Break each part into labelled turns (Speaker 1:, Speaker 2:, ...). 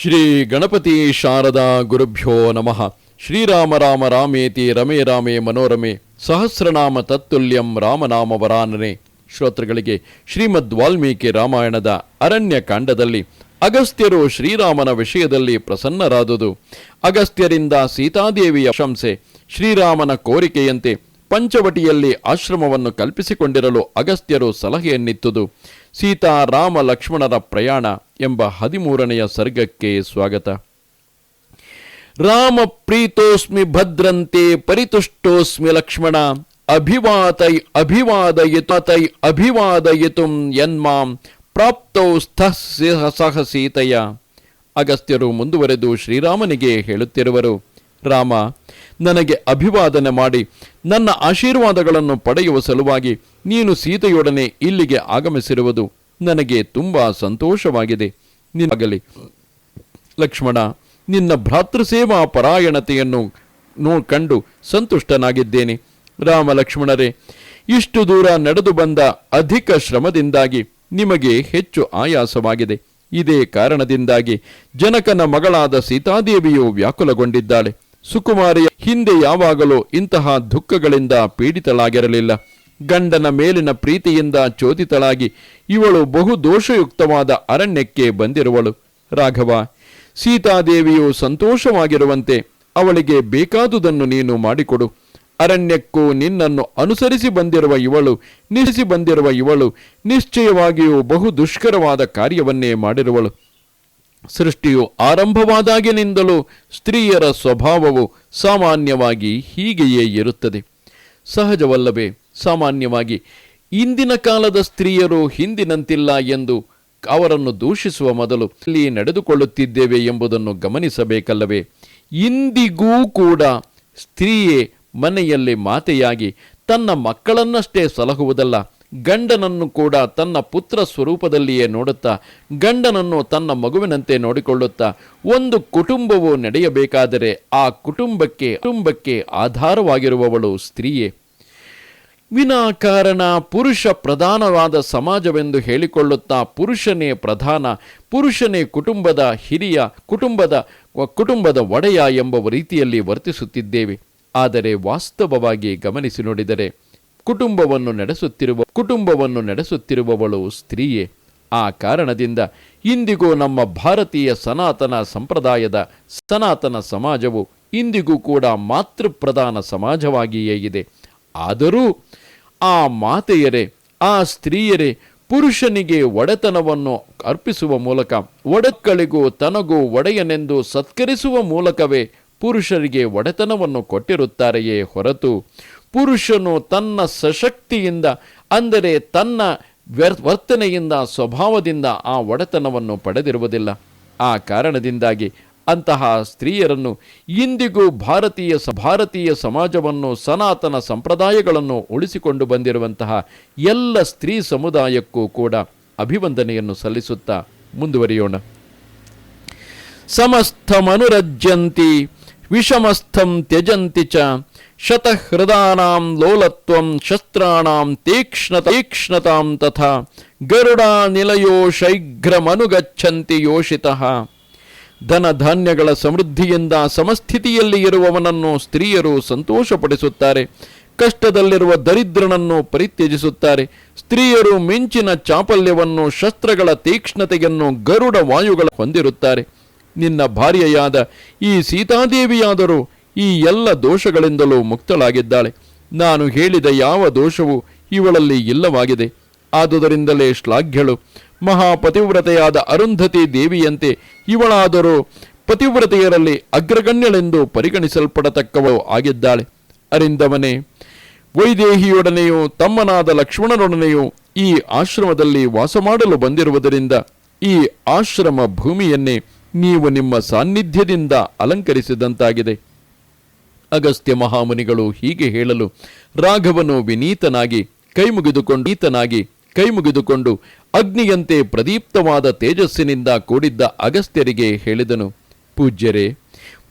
Speaker 1: ಶ್ರೀ ಗಣಪತಿ ಶಾರದಾ ಗುರುಭ್ಯೋ ನಮಃ. ಶ್ರೀರಾಮ ರಾಮ ರಾಮೇತಿ ರಮೇ ರಾಮೇ ಮನೋರಮೆ. ಸಹಸ್ರನಾಮ ತತ್ತುಲ್ಯಂ ರಾಮನಾಮ ವರಾನನೆ. ಶ್ರೋತೃಗಳಿಗೆ ಶ್ರೀಮದ್ ವಾಲ್ಮೀಕಿ ರಾಮಾಯಣದ ಅರಣ್ಯ ಕಾಂಡದಲ್ಲಿ ಅಗಸ್ತ್ಯರು ಶ್ರೀರಾಮನ ವಿಷಯದಲ್ಲಿ ಪ್ರಸನ್ನರಾದುದು. ಅಗಸ್ತ್ಯರಿಂದ ಸೀತಾದೇವಿಯ ಪ್ರಶಂಸೆ. ಶ್ರೀರಾಮನ ಕೋರಿಕೆಯಂತೆ ಪಂಚವಟಿಯಲ್ಲಿ ಆಶ್ರಮವನ್ನು ಕಲ್ಪಿಸಿಕೊಂಡಿರಲು ಅಗಸ್ತ್ಯರು ಸಲಹೆಯನ್ನಿತ್ತುದು. ಸೀತಾ ರಾಮ ಲಕ್ಷ್ಮಣರ ಪ್ರಯಾಣ. ಎಂಬ ಹದಿಮೂರನೆಯ ಸರ್ಗಕ್ಕೆ ಸ್ವಾಗತ. ರಾಮ ಪ್ರೀತೋಸ್ಮಿ ಭದ್ರಂತೆ ಪರಿತುಷ್ಟೋಸ್ಮಿ ಲಕ್ಷ್ಮಣ, ಅಭಿವಾತೈ ಅಭಿವಾದಯಿತೈ ಅಭಿವಾದಯಿತು ಯನ್ಮಾಂ ಪ್ರಾಪ್ತೌ ಸ್ಥಃ ಸಹ ಸೀತೆಯ. ಅಗಸ್ತ್ಯರು ಮುಂದುವರೆದು ಶ್ರೀರಾಮನಿಗೆ ಹೇಳುತ್ತಿರುವರು, ರಾಮ, ನನಗೆ ಅಭಿವಾದನೆ ಮಾಡಿ, ನನ್ನ ಆಶೀರ್ವಾದಗಳನ್ನು ಪಡೆಯುವ ಸಲುವಾಗಿ ನೀನು ಸೀತೆಯೊಡನೆ ಇಲ್ಲಿಗೆ ಆಗಮಿಸಿರುವುದು. ನನಗೆ ತುಂಬಾ ಸಂತೋಷವಾಗಿದೆ. ನಿನ್ನಾಗಲಿ ಲಕ್ಷ್ಮಣ, ನಿನ್ನ ಭ್ರಾತೃಸೇವಾ ಪರಾಯಣತೆಯನ್ನು ನೋ ಕಂಡು ಸಂತುಷ್ಟನಾಗಿದ್ದೇನೆ. ರಾಮ ಲಕ್ಷ್ಮಣರೇ, ಇಷ್ಟು ದೂರ ನಡೆದು ಬಂದ ಅಧಿಕ ಶ್ರಮದಿಂದಾಗಿ ನಿಮಗೆ ಹೆಚ್ಚು ಆಯಾಸವಾಗಿದೆ. ಇದೇ ಕಾರಣದಿಂದಾಗಿ ಜನಕನ ಮಗಳಾದ ಸೀತಾದೇವಿಯು ವ್ಯಾಕುಲಗೊಂಡಿದ್ದಾಳೆ. ಸುಕುಮಾರಿಯ ಹಿಂದೆ ಯಾವಾಗಲೂ ಇಂತಹ ದುಃಖಗಳಿಂದ ಪೀಡಿತಳಾಗಿರಲಿಲ್ಲ. ಗಂಡನ ಮೇಲಿನ ಪ್ರೀತಿಯಿಂದ ಚೋದಿತಳಾಗಿ ಇವಳು ಬಹು ದೋಷಯುಕ್ತವಾದ ಅರಣ್ಯಕ್ಕೆ ಬಂದಿರುವಳು. ರಾಘವ, ಸೀತಾದೇವಿಯು ಸಂತೋಷವಾಗಿರುವಂತೆ ಅವಳಿಗೆ ಬೇಕಾದುದನ್ನು ನೀನು ಮಾಡಿಕೊಡು. ಅರಣ್ಯಕ್ಕೂ ನಿನ್ನನ್ನು ಅನುಸರಿಸಿ ಬಂದಿರುವ ಇವಳು, ನಿಲ್ಲಿಸಿ ಬಂದಿರುವ ಇವಳು ನಿಶ್ಚಯವಾಗಿಯೂ ಬಹು ದುಷ್ಕರವಾದ ಕಾರ್ಯವನ್ನೇ ಮಾಡಿರುವಳು. ಸೃಷ್ಟಿಯು ಆರಂಭವಾದಾಗಿನಿಂದಲೂ ಸ್ತ್ರೀಯರ ಸ್ವಭಾವವು ಸಾಮಾನ್ಯವಾಗಿ ಹೀಗೆಯೇ ಇರುತ್ತದೆ. ಸಹಜವಲ್ಲವೇ ಸಾಮಾನ್ಯವಾಗಿ, ಇಂದಿನ ಕಾಲದ ಸ್ತ್ರೀಯರು ಹಿಂದಿನಂತಿಲ್ಲ ಎಂದು ಅವರನ್ನು ದೂಷಿಸುವ ಮೊದಲು ಇಲ್ಲಿ ನಡೆದುಕೊಳ್ಳುತ್ತಿದ್ದೇವೆ ಎಂಬುದನ್ನು ಗಮನಿಸಬೇಕಲ್ಲವೇ? ಇಂದಿಗೂ ಕೂಡ ಸ್ತ್ರೀಯೇ ಮನೆಯಲ್ಲಿ ಮಾತೆಯಾಗಿ ತನ್ನ ಮಕ್ಕಳನ್ನಷ್ಟೇ ಸಲಹುವುದಲ್ಲ, ಗಂಡನನ್ನು ಕೂಡ ತನ್ನ ಪುತ್ರ ಸ್ವರೂಪದಲ್ಲಿಯೇ ನೋಡುತ್ತಾ, ಗಂಡನನ್ನು ತನ್ನ ಮಗುವಿನಂತೆ ನೋಡಿಕೊಳ್ಳುತ್ತಾ, ಒಂದು ಕುಟುಂಬವು ನಡೆಯಬೇಕಾದರೆ ಆ ಕುಟುಂಬಕ್ಕೆ ಕುಟುಂಬಕ್ಕೆ ಆಧಾರವಾಗಿರುವವಳು ಸ್ತ್ರೀಯೇ. ವಿನಾಕಾರಣ ಪುರುಷ ಪ್ರಧಾನವಾದ ಸಮಾಜವೆಂದು ಹೇಳಿಕೊಳ್ಳುತ್ತಾ ಪುರುಷನೇ ಪ್ರಧಾನ, ಪುರುಷನೇ ಕುಟುಂಬದ ಹಿರಿಯ, ಕುಟುಂಬದ ಕುಟುಂಬದ ಒಡೆಯ ಎಂಬ ರೀತಿಯಲ್ಲಿ ವರ್ತಿಸುತ್ತಿದ್ದೇವೆ. ಆದರೆ ವಾಸ್ತವವಾಗಿ ಗಮನಿಸಿ ನೋಡಿದರೆ, ಕುಟುಂಬವನ್ನು ನಡೆಸುತ್ತಿರುವ, ಕುಟುಂಬವನ್ನು ನಡೆಸುತ್ತಿರುವವಳು ಸ್ತ್ರೀಯೇ. ಆ ಕಾರಣದಿಂದ ಇಂದಿಗೂ ನಮ್ಮ ಭಾರತೀಯ ಸನಾತನ ಸಂಪ್ರದಾಯದ ಸನಾತನ ಸಮಾಜವು ಇಂದಿಗೂ ಕೂಡ ಮಾತೃಪ್ರಧಾನ ಸಮಾಜವಾಗಿಯೇ ಇದೆ. ಆದರೂ ಆ ಮಾತೆಯರೇ, ಆ ಸ್ತ್ರೀಯರೇ, ಪುರುಷನಿಗೆ ಒಡೆತನವನ್ನು ಅರ್ಪಿಸುವ ಮೂಲಕ, ಒಡಕ್ಕಳಿಗೂ ತನಗೂ ಒಡೆಯನೆಂದು ಸತ್ಕರಿಸುವ ಮೂಲಕವೇ ಪುರುಷರಿಗೆ ಒಡೆತನವನ್ನು ಕೊಟ್ಟಿರುತ್ತಾರೆಯೇ ಹೊರತು, ಪುರುಷನು ತನ್ನ ಸಶಕ್ತಿಯಿಂದ, ಅಂದರೆ ತನ್ನ ವರ್ತನೆಯಿಂದ, ಸ್ವಭಾವದಿಂದ ಆ ಒಡೆತನವನ್ನು ಪಡೆದಿರುವುದಿಲ್ಲ. ಆ ಕಾರಣದಿಂದಾಗಿ ಅಂತಹ ಸ್ತ್ರೀಯರನ್ನು ಇಂದಿಗೂ ಭಾರತೀಯ ಸ, ಭಾರತೀಯ ಸಮಾಜವನ್ನು ಸನಾತನ ಸಂಪ್ರದಾಯಗಳನ್ನು ಉಳಿಸಿಕೊಂಡು ಬಂದಿರುವಂತಹ ಎಲ್ಲ ಸ್ತ್ರೀ ಸಮುದಾಯಕ್ಕೂ ಕೂಡ ಅಭಿವಂದನೆಯನ್ನು ಸಲ್ಲಿಸುತ್ತಾ ಮುಂದುವರಿಯೋಣ. ಸಮಸ್ತಮನುರಜ್ಯಂತಿ ವಿಷಮಸ್ಥಂ ತ್ಯಜಂತಿ ಚ, ಶತಹೃದಾನಾಂ ಲೋಲತ್ವಂ ಶಸ್ತ್ರಾಣಾಂ ತೀಕ್ಷ್ಣ ತೀಕ್ಷ್ಣತಾಂ ತಥಾ ಗರುಡಾ ನಿಲಯೋ ಶೈಘ್ರಮನುಗಚ್ಚಂತಿ ಯೋಷಿತಃ. ಧನ ಧಾನ್ಯಗಳ ಸಮೃದ್ಧಿಯಿಂದ ಸಮಸ್ಥಿತಿಯಲ್ಲಿ ಇರುವವನನ್ನು ಸ್ತ್ರೀಯರು ಸಂತೋಷಪಡಿಸುತ್ತಾರೆ. ಕಷ್ಟದಲ್ಲಿರುವ ದರಿದ್ರನನ್ನು ಪರಿತ್ಯಜಿಸುತ್ತಾರೆ. ಸ್ತ್ರೀಯರು ಮಿಂಚಿನ ಚಾಪಲ್ಯವನ್ನು, ಶಸ್ತ್ರಗಳ ತೀಕ್ಷ್ಣತೆಯನ್ನು, ಗರುಡ ವಾಯುಗಳ ಹೊಂದಿರುತ್ತಾರೆ. ನಿನ್ನ ಭಾರ್ಯೆಯಾದ ಈ ಸೀತಾದೇವಿಯಾದರೂ ಈ ಎಲ್ಲ ದೋಷಗಳಿಂದಲೂ ಮುಕ್ತಳಾಗಿದ್ದಾಳೆ. ನಾನು ಹೇಳಿದ ಯಾವ ದೋಷವೂ ಇವಳಲ್ಲಿ ಇಲ್ಲವಾಗಿದೆ. ಆದುದರಿಂದಲೇ ಶ್ಲಾಘ್ಯಳು. ಮಹಾಪತಿವ್ರತೆಯಾದ ಅರುಂಧತಿ ದೇವಿಯಂತೆ ಇವಳಾದರೂ ಪತಿವ್ರತೆಯರಲ್ಲಿ ಅಗ್ರಗಣ್ಯಳೆಂದು ಪರಿಗಣಿಸಲ್ಪಡತಕ್ಕವಳು ಆಗಿದ್ದಾಳೆ. ಅರಿಂದವನೇ, ವೈದೇಹಿಯೊಡನೆಯೂ ತಮ್ಮನಾದ ಲಕ್ಷ್ಮಣರೊಡನೆಯೂ ಈ ಆಶ್ರಮದಲ್ಲಿ ವಾಸ ಮಾಡಲು ಬಂದಿರುವುದರಿಂದ ಈ ಆಶ್ರಮ ಭೂಮಿಯನ್ನೇ ನೀವು ನಿಮ್ಮ ಸಾನ್ನಿಧ್ಯದಿಂದ ಅಲಂಕರಿಸಿದಂತಾಗಿದೆ. ಅಗಸ್ತ್ಯ ಮಹಾಮುನಿಗಳು ಹೀಗೆ ಹೇಳಲು ರಾಘವನು ವಿನೀತನಾಗಿ ಕೈಮುಗಿದುಕೊಂಡು ಈತನಾಗಿ ಕೈಮುಗಿದುಕೊಂಡು ಅಗ್ನಿಯಂತೆ ಪ್ರದೀಪ್ತವಾದ ತೇಜಸ್ಸಿನಿಂದ ಕೂಡಿದ್ದ ಅಗಸ್ತ್ಯರಿಗೆ ಹೇಳಿದನು, ಪೂಜ್ಯರೇ,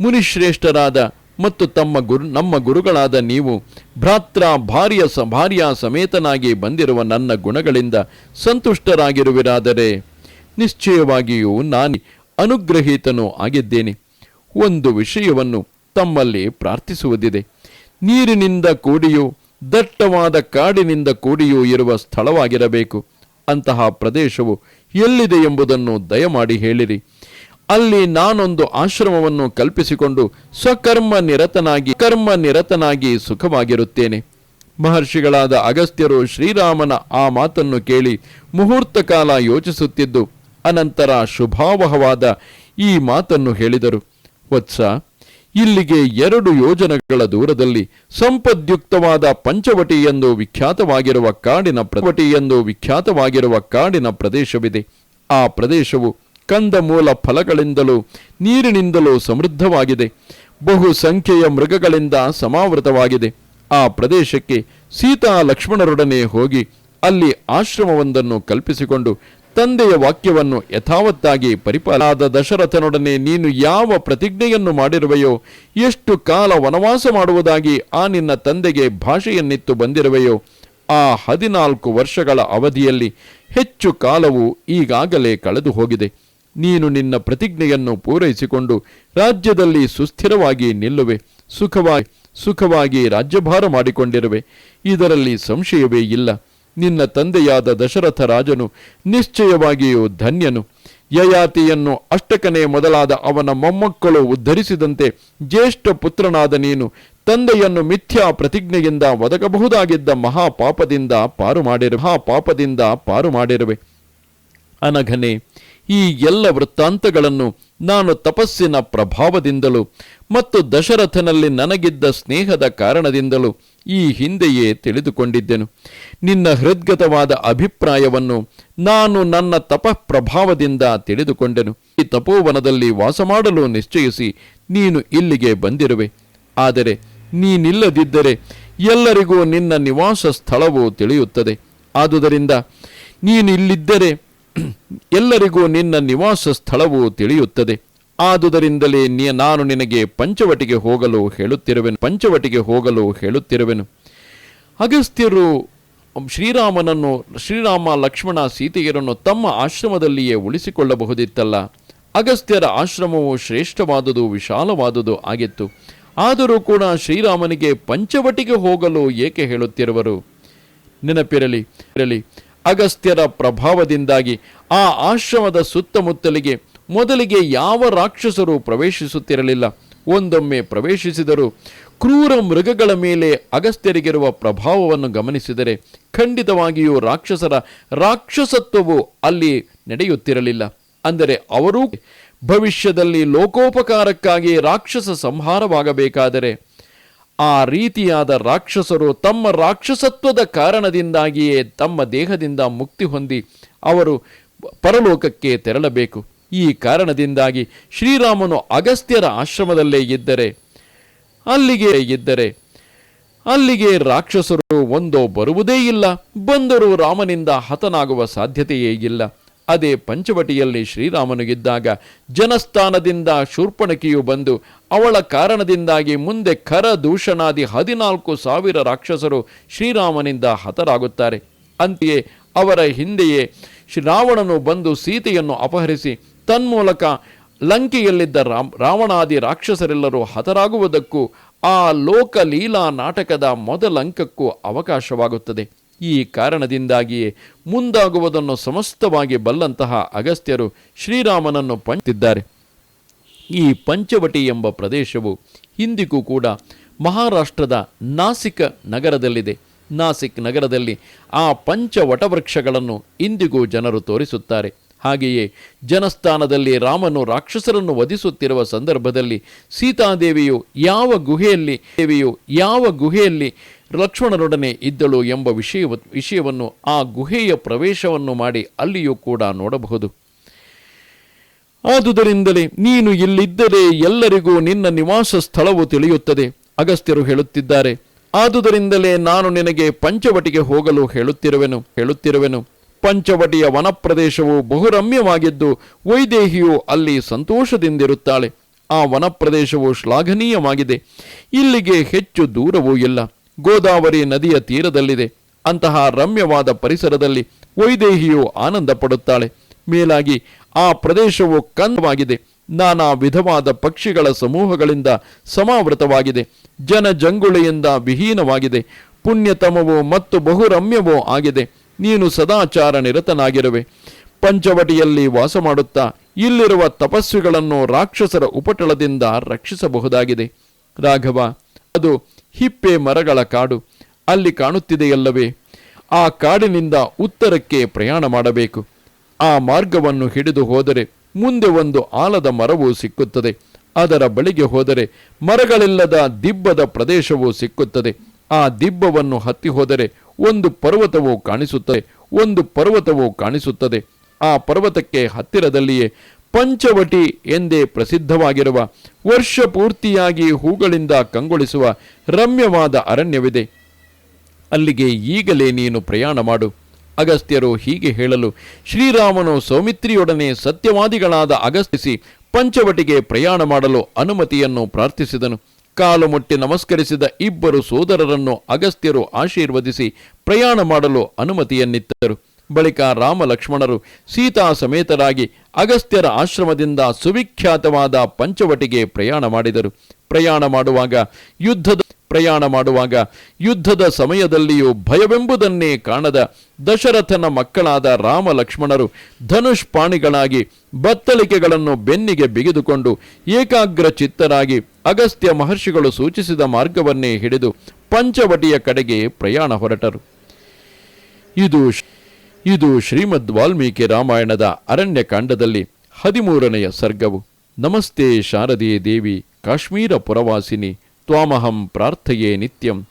Speaker 1: ಮುನಿಶ್ರೇಷ್ಠರಾದ ಮತ್ತು ತಮ್ಮ ಗುರು, ನಮ್ಮ ಗುರುಗಳಾದ ನೀವು ಭ್ರಾತ್ರ ಭಾರ್ಯ ಸ, ಭಾರ್ಯ ಸಮೇತನಾಗಿ ಬಂದಿರುವ ನನ್ನ ಗುಣಗಳಿಂದ ಸಂತುಷ್ಟರಾಗಿರುವಿರಾದರೆ, ನಿಶ್ಚಯವಾಗಿಯೂ ನಾನು ಅನುಗ್ರಹೀತನೂ ಆಗಿದ್ದೇನೆ. ಒಂದು ವಿಷಯವನ್ನು ತಮ್ಮಲ್ಲಿ ಪ್ರಾರ್ಥಿಸುವುದಿದೆ. ನೀರಿನಿಂದ ಕೂಡಿಯೂ ದಟ್ಟವಾದ ಕಾಡಿನಿಂದ ಕೂಡಿಯೂ ಇರುವ ಸ್ಥಳವಾಗಿರಬೇಕು. ಅಂತಹ ಪ್ರದೇಶವು ಎಲ್ಲಿದೆ ಎಂಬುದನ್ನು ದಯಮಾಡಿ ಹೇಳಿರಿ. ಅಲ್ಲಿ ನಾನೊಂದು ಆಶ್ರಮವನ್ನು ಕಲ್ಪಿಸಿಕೊಂಡು ಸ್ವಕರ್ಮ ನಿರತನಾಗಿ, ಕರ್ಮ ನಿರತನಾಗಿ ಸುಖವಾಗಿರುತ್ತೇನೆ. ಮಹರ್ಷಿಗಳಾದ ಅಗಸ್ತ್ಯರು ಶ್ರೀರಾಮನ ಆ ಮಾತನ್ನು ಕೇಳಿ ಮುಹೂರ್ತ ಕಾಲ ಯೋಚಿಸುತ್ತಿದ್ದು, ಅನಂತರ ಶುಭಾವಹವಾದ ಈ ಮಾತನ್ನು ಹೇಳಿದರು. ವತ್ಸ ಇಲ್ಲಿಗೆ ಎರಡು ಯೋಜನೆಗಳ ದೂರದಲ್ಲಿ ಸಂಪದ್ಯುಕ್ತವಾದ ಪಂಚವಟಿ ಎಂದು ವಿಖ್ಯಾತವಾಗಿರುವ ಕಾಡಿನ ಪ್ರವಟಿ ಎಂದು ವಿಖ್ಯಾತವಾಗಿರುವ ಕಾಡಿನ ಪ್ರದೇಶವಿದೆ. ಆ ಪ್ರದೇಶವು ಕಂದಮೂಲ ಫಲಗಳಿಂದಲೂ ನೀರಿನಿಂದಲೂ ಸಮೃದ್ಧವಾಗಿದೆ. ಬಹು ಸಂಖ್ಯೆಯ ಮೃಗಗಳಿಂದ ಸಮಾವೃತವಾಗಿದೆ. ಆ ಪ್ರದೇಶಕ್ಕೆ ಸೀತಾ ಲಕ್ಷ್ಮಣರೊಡನೆ ಹೋಗಿ ಅಲ್ಲಿ ಆಶ್ರಮವೊಂದನ್ನು ಕಲ್ಪಿಸಿಕೊಂಡು ತಂದೆಯ ವಾಕ್ಯವನ್ನು ಯಥಾವತ್ತಾಗಿ ಪರಿಪಾಲಾದ ದಶರಥನೊಡನೆ ನೀನು ಯಾವ ಪ್ರತಿಜ್ಞೆಯನ್ನು ಮಾಡಿರುವೆಯೋ, ಎಷ್ಟು ಕಾಲ ವನವಾಸ ಮಾಡುವುದಾಗಿ ಆ ನಿನ್ನ ತಂದೆಗೆ ಭಾಷೆಯನ್ನಿತ್ತು ಬಂದಿರುವೆಯೋ, ಆ ಹದಿನಾಲ್ಕು ವರ್ಷಗಳ ಅವಧಿಯಲ್ಲಿ ಹೆಚ್ಚು ಕಾಲವು ಈಗಾಗಲೇ ಕಳೆದು ಹೋಗಿದೆ. ನೀನು ನಿನ್ನ ಪ್ರತಿಜ್ಞೆಯನ್ನು ಪೂರೈಸಿಕೊಂಡು ರಾಜ್ಯದಲ್ಲಿ ಸುಸ್ಥಿರವಾಗಿ ನಿಲ್ಲುವೆ, ಸುಖವಾಗಿ ಸುಖವಾಗಿ ರಾಜ್ಯಭಾರ ಮಾಡಿಕೊಂಡಿರುವೆ. ಇದರಲ್ಲಿ ಸಂಶಯವೇ ಇಲ್ಲ. ನಿನ್ನ ತಂದೆಯಾದ ದಶರಥ ರಾಜನು ನಿಶ್ಚಯವಾಗಿಯೂ ಧನ್ಯನು. ಯಯಾತಿಯನ್ನು ಅಷ್ಟಕನೇ ಮೊದಲಾದ ಅವನ ಮೊಮ್ಮಕ್ಕಳು ಉದ್ಧರಿಸಿದಂತೆ ಜ್ಯೇಷ್ಠ ಪುತ್ರನಾದ ನೀನು ತಂದೆಯನ್ನು ಮಿಥ್ಯಾ ಪ್ರತಿಜ್ಞೆಯಿಂದ ಒದಗಬಹುದಾಗಿದ್ದ ಮಹಾಪಾಪದಿಂದ ಪಾರು ಮಾಡಿರು ಮಹಾಪಾಪದಿಂದ ಪಾರು ಮಾಡಿರುವೆ. ಅನಘನೆ, ಈ ಎಲ್ಲ ವೃತ್ತಾಂತಗಳನ್ನು ನಾನು ತಪಸ್ಸಿನ ಪ್ರಭಾವದಿಂದಲೂ ಮತ್ತು ದಶರಥನಲ್ಲಿ ನನಗಿದ್ದ ಸ್ನೇಹದ ಕಾರಣದಿಂದಲೂ ಈ ಹಿಂದೆಯೇ ತಿಳಿದುಕೊಂಡಿದ್ದೆನು. ನಿನ್ನ ಹೃದ್ಗತವಾದ ಅಭಿಪ್ರಾಯವನ್ನು ನಾನು ನನ್ನ ತಪಃ ಪ್ರಭಾವದಿಂದ ತಿಳಿದುಕೊಂಡೆನು. ಈ ತಪೋವನದಲ್ಲಿ ವಾಸ ಮಾಡಲು ನಿಶ್ಚಯಿಸಿ ನೀನು ಇಲ್ಲಿಗೆ ಬಂದಿರುವೆ. ಆದರೆ ನೀನಿಲ್ಲದಿದ್ದರೆ ಎಲ್ಲರಿಗೂ ನಿನ್ನ ನಿವಾಸ ಸ್ಥಳವು ತಿಳಿಯುತ್ತದೆ. ಆದುದರಿಂದ ನೀನಿಲ್ಲಿದ್ದರೆ ಎಲ್ಲರಿಗೂ ನಿನ್ನ ನಿವಾಸ ಸ್ಥಳವು ತಿಳಿಯುತ್ತದೆ. ಆದುದರಿಂದಲೇ ನೀ ನಾನು ನಿನಗೆ ಪಂಚವಟಿಗೆ ಹೋಗಲು ಹೇಳುತ್ತಿರುವೆನು. ಪಂಚವಟಿಗೆ ಹೋಗಲು ಹೇಳುತ್ತಿರುವೆನು. ಅಗಸ್ತ್ಯರು ಶ್ರೀರಾಮನನ್ನು ಶ್ರೀರಾಮ ಲಕ್ಷ್ಮಣ ಸೀತೆಯರನ್ನು ತಮ್ಮ ಆಶ್ರಮದಲ್ಲಿಯೇ ಉಳಿಸಿಕೊಳ್ಳಬಹುದಿತ್ತಲ್ಲ. ಅಗಸ್ತ್ಯರ ಆಶ್ರಮವು ಶ್ರೇಷ್ಠವಾದುದು, ವಿಶಾಲವಾದುದು ಆಗಿತ್ತು. ಆದರೂ ಕೂಡ ಶ್ರೀರಾಮನಿಗೆ ಪಂಚವಟಿಗೆ ಹೋಗಲು ಏಕೆ ಹೇಳುತ್ತಿರುವರು? ನೆನಪಿರಲಿ ಇರಲಿ ಅಗಸ್ತ್ಯರ ಪ್ರಭಾವದಿಂದಾಗಿ ಆ ಆಶ್ರಮದ ಸುತ್ತಮುತ್ತಲಿಗೆ ಮೊದಲಿಗೆ ಯಾವ ರಾಕ್ಷಸರು ಪ್ರವೇಶಿಸುತ್ತಿರಲಿಲ್ಲ, ಒಂದೊಮ್ಮೆ ಪ್ರವೇಶಿಸಿದರು ಕ್ರೂರ ಮೃಗಗಳ ಮೇಲೆ ಅಗಸ್ತ್ಯರಿಗಿರುವ ಪ್ರಭಾವವನ್ನು ಗಮನಿಸಿದರೆ ಖಂಡಿತವಾಗಿಯೂ ರಾಕ್ಷಸರ ರಾಕ್ಷಸತ್ವವು ಅಲ್ಲಿ ನಡೆಯುತ್ತಿರಲಿಲ್ಲ. ಅಂದರೆ ಅವರೂ ಭವಿಷ್ಯದಲ್ಲಿ ಲೋಕೋಪಕಾರಕ್ಕಾಗಿ ರಾಕ್ಷಸ ಸಂಹಾರವಾಗಬೇಕಾದರೆ ಆ ರೀತಿಯಾದ ರಾಕ್ಷಸರು ತಮ್ಮ ರಾಕ್ಷಸತ್ವದ ಕಾರಣದಿಂದಾಗಿಯೇ ತಮ್ಮ ದೇಹದಿಂದ ಮುಕ್ತಿ ಹೊಂದಿ ಅವರು ಪರಲೋಕಕ್ಕೆ ತೆರಳಬೇಕು. ಈ ಕಾರಣದಿಂದಾಗಿ ಶ್ರೀರಾಮನು ಅಗಸ್ತ್ಯರ ಆಶ್ರಮದಲ್ಲೇ ಇದ್ದರೆ, ಅಲ್ಲಿಗೆ ಇದ್ದರೆ, ಅಲ್ಲಿಗೆ ರಾಕ್ಷಸರು ಒಂದೋ ಬರುವುದೇ ಇಲ್ಲ, ಬಂದರೂ ರಾಮನಿಂದ ಹತನಾಗುವ ಸಾಧ್ಯತೆಯೇ ಇಲ್ಲ. ಅದೇ ಪಂಚವಟಿಯಲ್ಲಿ ಶ್ರೀರಾಮನು ಇದ್ದಾಗ ಜನಸ್ಥಾನದಿಂದ ಶೂರ್ಪಣಕಿಯು ಬಂದು ಅವಳ ಕಾರಣದಿಂದಾಗಿ ಮುಂದೆ ಖರ ದೂಷಣಾದಿ ಹದಿನಾಲ್ಕು ಸಾವಿರ ರಾಕ್ಷಸರು ಶ್ರೀರಾಮನಿಂದ ಹತರಾಗುತ್ತಾರೆ. ಅಂತೆಯೇ ಅವರ ಹಿಂದೆಯೇ ಶ್ರೀರಾವಣನು ಬಂದು ಸೀತೆಯನ್ನು ಅಪಹರಿಸಿ ತನ್ಮೂಲಕ ಲಂಕೆಯಲ್ಲಿದ್ದ ರಾಮ್, ರಾವಣಾದಿ ರಾಕ್ಷಸರೆಲ್ಲರೂ ಹತರಾಗುವುದಕ್ಕೂ ಆ ಲೋಕಲೀಲಾ ನಾಟಕದ ಮೊದಲ ಅಂಕಕ್ಕೂ ಅವಕಾಶವಾಗುತ್ತದೆ. ಈ ಕಾರಣದಿಂದಾಗಿಯೇ ಮುಂದಾಗುವುದನ್ನು ಸಮಸ್ತವಾಗಿ ಬಲ್ಲಂತಹ ಅಗಸ್ತ್ಯರು ಶ್ರೀರಾಮನನ್ನು ಪಂಚಿದ್ದಾರೆ ಈ ಪಂಚವಟಿ ಎಂಬ ಪ್ರದೇಶವು ಹಿಂದಿಗೂ ಕೂಡ ಮಹಾರಾಷ್ಟ್ರದ ನಾಸಿಕ ನಗರದಲ್ಲಿದೆ. ನಾಸಿಕ್ ನಗರದಲ್ಲಿ ಆ ಪಂಚವಟವೃಕ್ಷಗಳನ್ನು ಇಂದಿಗೂ ಜನರು ತೋರಿಸುತ್ತಾರೆ. ಹಾಗೆಯೇ ಜನಸ್ಥಾನದಲ್ಲಿ ರಾಮನು ರಾಕ್ಷಸರನ್ನು ವಧಿಸುತ್ತಿರುವ ಸಂದರ್ಭದಲ್ಲಿ ಸೀತಾದೇವಿಯು ಯಾವ ಗುಹೆಯಲ್ಲಿ ದೇವಿಯು ಯಾವ ಗುಹೆಯಲ್ಲಿ ಲಕ್ಷ್ಮಣರೊಡನೆ ಇದ್ದಳು ಎಂಬ ವಿಷಯ ವಿಷಯವನ್ನು ಆ ಗುಹೆಯ ಪ್ರವೇಶವನ್ನು ಮಾಡಿ ಅಲ್ಲಿಯೂ ಕೂಡ ನೋಡಬಹುದು. ಆದುದರಿಂದಲೇ ನೀನು ಇಲ್ಲಿದ್ದರೆ ಎಲ್ಲರಿಗೂ ನಿನ್ನ ನಿವಾಸ ಸ್ಥಳವು ತಿಳಿಯುತ್ತದೆ, ಅಗಸ್ತ್ಯರು ಹೇಳುತ್ತಿದ್ದಾರೆ. ಆದುದರಿಂದಲೇ ನಾನು ನಿನಗೆ ಪಂಚವಟಿಗೆ ಹೋಗಲು ಹೇಳುತ್ತಿರುವೆನು ಹೇಳುತ್ತಿರುವೆನು. ಪಂಚವಟಿಯ ವನಪ್ರದೇಶವು ಬಹುರಮ್ಯವಾಗಿದ್ದು ವೈದೇಹಿಯು ಅಲ್ಲಿ ಸಂತೋಷದಿಂದಿರುತ್ತಾಳೆ. ಆ ವನಪ್ರದೇಶವು ಶ್ಲಾಘನೀಯವಾಗಿದೆ. ಇಲ್ಲಿಗೆ ಹೆಚ್ಚು ದೂರವೂ ಇಲ್ಲ. ಗೋದಾವರಿ ನದಿಯ ತೀರದಲ್ಲಿದೆ. ಅಂತಹ ರಮ್ಯವಾದ ಪರಿಸರದಲ್ಲಿ ವೈದೇಹಿಯು ಆನಂದ ಪಡುತ್ತಾಳೆ ಮೇಲಾಗಿ ಆ ಪ್ರದೇಶವು ಕಂದವಾಗಿದೆ. ನಾನಾ ವಿಧವಾದ ಪಕ್ಷಿಗಳ ಸಮೂಹಗಳಿಂದ ಸಮಾವೃತವಾಗಿದೆ. ಜನಜಂಗುಳಿಯಿಂದ ವಿಹೀನವಾಗಿದೆ. ಪುಣ್ಯತಮವೋ ಮತ್ತು ಬಹುರಮ್ಯವೋ ಆಗಿದೆ. ನೀನು ಸದಾಚಾರ ನಿರತನಾಗಿರುವೆ. ಪಂಚವಟಿಯಲ್ಲಿ ವಾಸ ಮಾಡುತ್ತಾ, ಇಲ್ಲಿರುವ ತಪಸ್ವಿಗಳನ್ನು ರಾಕ್ಷಸರ ಉಪಟಳದಿಂದ ರಕ್ಷಿಸಬಹುದಾಗಿದೆ. ರಾಘವ, ಅದು ಹಿಪ್ಪೆ ಮರಗಳ ಕಾಡು, ಅಲ್ಲಿ ಕಾಣುತ್ತಿದೆಯಲ್ಲವೇ? ಆ ಕಾಡಿನಿಂದ ಉತ್ತರಕ್ಕೆ ಪ್ರಯಾಣ ಮಾಡಬೇಕು. ಆ ಮಾರ್ಗವನ್ನು ಹಿಡಿದು ಹೋದರೆ ಮುಂದೆ ಒಂದು ಆಲದ ಮರವು ಸಿಕ್ಕುತ್ತದೆ. ಅದರ ಬಳಿಗೆ ಹೋದರೆ ಮರಗಳಿಲ್ಲದ ದಿಬ್ಬದ ಪ್ರದೇಶವು ಸಿಕ್ಕುತ್ತದೆ. ಆ ದಿಬ್ಬವನ್ನು ಹತ್ತಿ ಹೋದರೆ ಒಂದು ಪರ್ವತವು ಕಾಣಿಸುತ್ತದೆ, ಒಂದು ಪರ್ವತವು ಕಾಣಿಸುತ್ತದೆ. ಆ ಪರ್ವತಕ್ಕೆ ಹತ್ತಿರದಲ್ಲಿಯೇ ಪಂಚವಟಿ ಎಂದೇ ಪ್ರಸಿದ್ಧವಾಗಿರುವ ವರ್ಷ ಪೂರ್ತಿಯಾಗಿ ಹೂಗಳಿಂದ ಕಂಗೊಳಿಸುವ ರಮ್ಯವಾದ ಅರಣ್ಯವಿದೆ. ಅಲ್ಲಿಗೆ ಈಗಲೇ ನೀನು ಪ್ರಯಾಣ ಮಾಡು. ಅಗಸ್ತ್ಯರು ಹೀಗೆ ಹೇಳಲು ಶ್ರೀರಾಮನು ಸೌಮಿತ್ರಿಯೊಡನೆ ಸತ್ಯವಾದಿಗಳಾದ ಅಗಸ್ತಿಸಿ ಪಂಚವಟಿಗೆ ಪ್ರಯಾಣ ಮಾಡಲು ಅನುಮತಿಯನ್ನು ಪ್ರಾರ್ಥಿಸಿದನು. ಕಾಲು ಮುಟ್ಟಿ ನಮಸ್ಕರಿಸಿದ ಇಬ್ಬರು ಸೋದರರನ್ನು ಅಗಸ್ತ್ಯರು ಆಶೀರ್ವದಿಸಿ ಪ್ರಯಾಣ ಮಾಡಲು ಅನುಮತಿಯನ್ನಿತ್ತರು. ಬಳಿಕ ರಾಮ ಲಕ್ಷ್ಮಣರು ಸೀತಾ ಸಮೇತರಾಗಿ ಅಗಸ್ತ್ಯರ ಆಶ್ರಮದಿಂದ ಸುವಿಖ್ಯಾತವಾದ ಪಂಚವಟಿಗೆ ಪ್ರಯಾಣ ಮಾಡಿದರು. ಪ್ರಯಾಣ ಮಾಡುವಾಗ ಯುದ್ಧದ ಪ್ರಯಾಣ ಮಾಡುವಾಗ ಯುದ್ಧದ ಸಮಯದಲ್ಲಿಯೂ ಭಯವೆಂಬುದನ್ನೇ ಕಾಣದ ದಶರಥನ ಮಕ್ಕಳಾದ ರಾಮ ಲಕ್ಷ್ಮಣರು ಧನುಷ್ ಪಾಣಿಗಳಾಗಿ ಬತ್ತಳಿಕೆಗಳನ್ನು ಬೆನ್ನಿಗೆ ಬಿಗಿದುಕೊಂಡು ಏಕಾಗ್ರ ಚಿತ್ತರಾಗಿ ಅಗಸ್ತ್ಯ ಮಹರ್ಷಿಗಳು ಸೂಚಿಸಿದ ಮಾರ್ಗವನ್ನೇ ಹಿಡಿದು ಪಂಚವಟಿಯ ಕಡೆಗೆ ಪ್ರಯಾಣ ಹೊರಟರು. ಇದು ಇದು ಶ್ರೀಮದ್ ವಾಲ್ಮೀಕಿ ರಾಮಾಯಣದ ಅರಣ್ಯಕಾಂಡದಲ್ಲಿ ಹದಿಮೂರನೆಯ ಸರ್ಗವು. ನಮಸ್ತೆ ಶಾರದೆಯ ದೇವಿ, ಕಾಶ್ಮೀರ ಪುರವಾಸಿನಿ त्वामहं प्रार्थये नित्यं